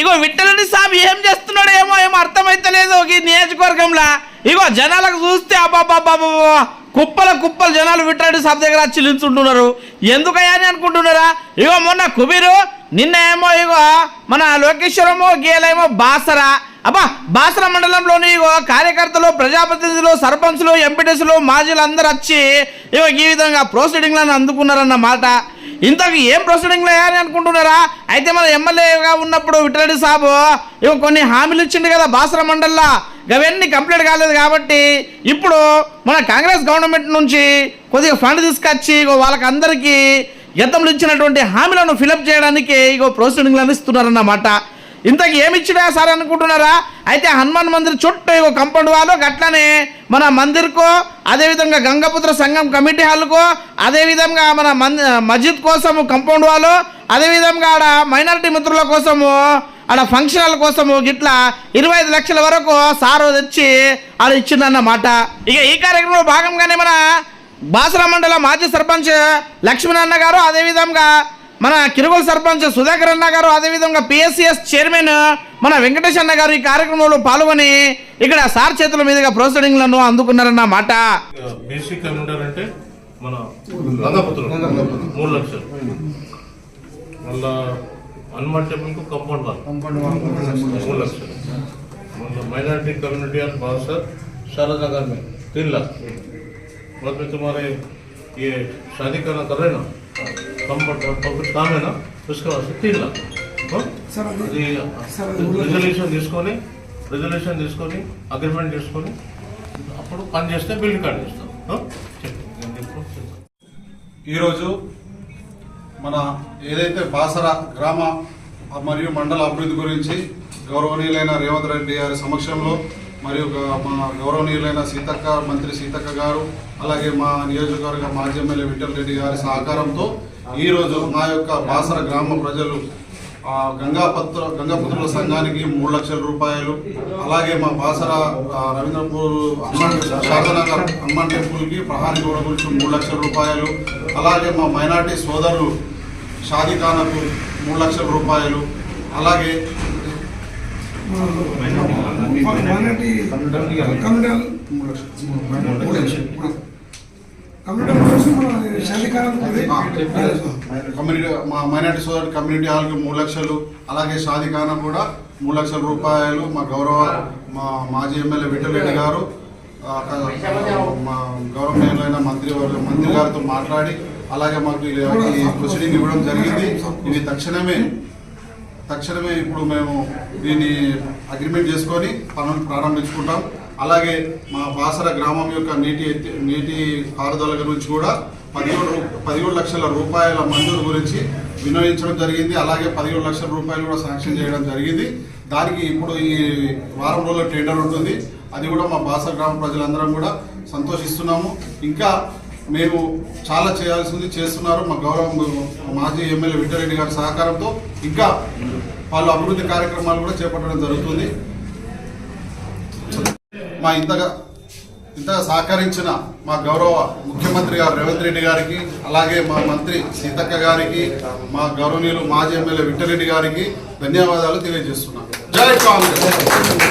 ఇగో విట్టలని సాబ్ ఏం చేస్తున్నాడో ఏమో ఏమో అర్థమైతలేదు ఈ నియోజకవర్గంలో. ఇగో జనాలకు చూస్తే అబ్బాబ్బాబ్బా కుప్పల కుప్పలు జనాలు విట్టలని సాబ్ దగ్గర వచ్చి ఎందుకయ్యా అని అనుకుంటున్నారా? ఇగో మొన్న కుబీరు నిన్న ఏమో ఇగో మన లోకేశ్వరమో గేలేమో బాసరా. అబ్బా బాసర మండలంలోని ఇగో కార్యకర్తలు ప్రజాప్రతినిధులు సర్పంచులు ఎంపీటీసులు మాజీలు అందరూ వచ్చి ఇగో ఈ విధంగా ప్రొసీడింగ్లను అందుకున్నారన్నమాట ఇంతకు ఏం ప్రొసీడింగ్లు అని అనుకుంటున్నారా? అయితే మన ఎమ్మెల్యేగా ఉన్నప్పుడు విఠలరెడ్డి సాబు ఇగో కొన్ని హామీలు ఇచ్చిండు కదా బాసర మండల్లో. అవన్నీ కంప్లీట్ కాలేదు కాబట్టి ఇప్పుడు మన కాంగ్రెస్ గవర్నమెంట్ నుంచి కొద్దిగా ఫండ్ తీసుకొచ్చి ఇగో వాళ్ళకందరికీ గతంలో ఇచ్చినటువంటి హామీలను ఫిలప్ చేయడానికి ఇగో ప్రొసీడింగ్లు ఇస్తున్నారన్నమాట. ఇంతకు ఏమి ఇచ్చినా సార్ అనుకుంటున్నారా? అయితే హనుమాన్ మందిర్ చుట్టూ ఇగో కంపౌండ్ వాళ్ళు గట్లనే మన మందిర్కో అదేవిధంగా గంగపుత్ర సంఘం కమిటీ హాల్కో అదేవిధంగా మన మస్జిద్ కోసము కంపౌండ్ వాళ్ళు అదేవిధంగా ఆడ మైనారిటీ మిత్రుల కోసము ఆడ ఫంక్షన్ హాల్ కోసము గిట్లా ఇరవై ఐదు లక్షల వరకు సారు తెచ్చి ఆడ ఇచ్చిందన్నమాట ఇక ఈ కార్యక్రమంలో భాగంగానే మన బాసర మండల మాజీ సర్పంచ్ లక్ష్మణన్న గారు అదేవిధంగా మన కిరుగుల సర్పంచ్ సుధాకర్ అన్న గారు అదేవిధంగా పిఎస్సిఎస్ చైర్మన్ మన వెంకటేష్ అన్న గారు ఈ కార్యక్రమంలో పాల్గొని ఇక్కడ సార్ చేతుల మీదుగా ప్రొసీడింగ్లను అందుకున్నారన్న మాట బేసిక్ కమ్యూనిటర్ అంటే మన గంగాపుత్రులు మూడు లక్షలు మళ్ళా హనుమాన్ టెంపుల్కు కంపౌండ్ వాల్ మూడు లక్షలు మళ్ళీ మైనారిటీ कम्युनिटी और बासर शारदा नगर में तीन लाख बाद में तुम्हारे ये शादी करना कर रहे ना కంఫర్ట్ ఒకటి కామేనా? చూసుకోవాల్సి తీర్లా రిజల్యూషన్ తీసుకొని రిజల్యూషన్ తీసుకొని అగ్రిమెంట్ తీసుకొని అప్పుడు పని చేస్తే బిల్డింగ్ కార్డు ఇస్తాం ఈరోజు మన ఏదైతే బాసర గ్రామ మరియు మండల అభివృద్ధి గురించి గౌరవనీయులైన రేవంత్ రెడ్డి గారి సమక్షంలో మరియు మా గౌరవనీయులైన సీతక్క మంత్రి సీతక్క గారు అలాగే మా నియోజకవర్గ మాజీ ఎమ్మెల్యే విఠల్ రెడ్డి గారి సహకారంతో ఈరోజు మా యొక్క బాసర గ్రామ ప్రజలు గంగాపత్ర గంగాపుత్రుల సంఘానికి మూడు లక్షల రూపాయలు అలాగే మా బాసర రవీంద్రపూర్ హనుమాన్ శారదానగర్ హనుమాన్ టెంపుల్కి ప్రహారీ గోడ గురించి మూడు లక్షల రూపాయలు అలాగే మా మైనార్టీ సోదరులు షాదీఖానకు మూడు లక్షల రూపాయలు అలాగే కమ్యూనల్ కమ్యూనిటీ మా మైనార్టీ సోదరు కమ్యూనిటీ హాల్కి మూడు లక్షలు అలాగే షాదీఖానా కూడా మూడు లక్షల రూపాయలు మా గౌరవ మా మాజీ ఎమ్మెల్యే విఠలరెడ్డి గారు మా గౌరవనీయులైన మంత్రి మంత్రి గారితో మాట్లాడి అలాగే మాకు ఈ- ఈ ప్రొసీడింగ్ ఇవ్వడం జరిగింది ఇవి తక్షణమే తక్షణమే ఇప్పుడు మేము దీన్ని అగ్రిమెంట్ చేసుకొని పనులు ప్రారంభించుకుంటాం. అలాగే మా బాసర గ్రామం యొక్క నీటి నీటి పారుదల గురించి కూడా పదిహేడు పదిహేడు లక్షల రూపాయల మంజూరు గురించి వినియోగించడం జరిగింది. అలాగే పదిహేడు లక్షల రూపాయలు కూడా శాంక్షన్ చేయడం జరిగింది. దానికి ఇప్పుడు ఈ వారం రోజుల టెండర్ ఉంటుంది. అది కూడా మా బాసర గ్రామ ప్రజలందరం కూడా సంతోషిస్తున్నాము. ఇంకా మేము చాలా చేయాల్సింది చేస్తున్నారు. మా గౌరవ మాజీ ఎమ్మెల్యే విఠలరెడ్డి గారి సహకారంతో ఇంకా వాళ్ళు అభివృద్ధి కార్యక్రమాలు కూడా చేపట్టడం జరుగుతుంది. మా ఇంతగా ఇంతగా సహకరించిన మా గౌరవ ముఖ్యమంత్రి గారు రేవంత్ రెడ్డి గారికి అలాగే మా మంత్రి సీతక్క గారికి మా గౌరవనీయులు మాజీ ఎమ్మెల్యే విఠలరెడ్డి గారికి ధన్యవాదాలు తెలియజేస్తున్నాను. జై కాంగ్రెస్!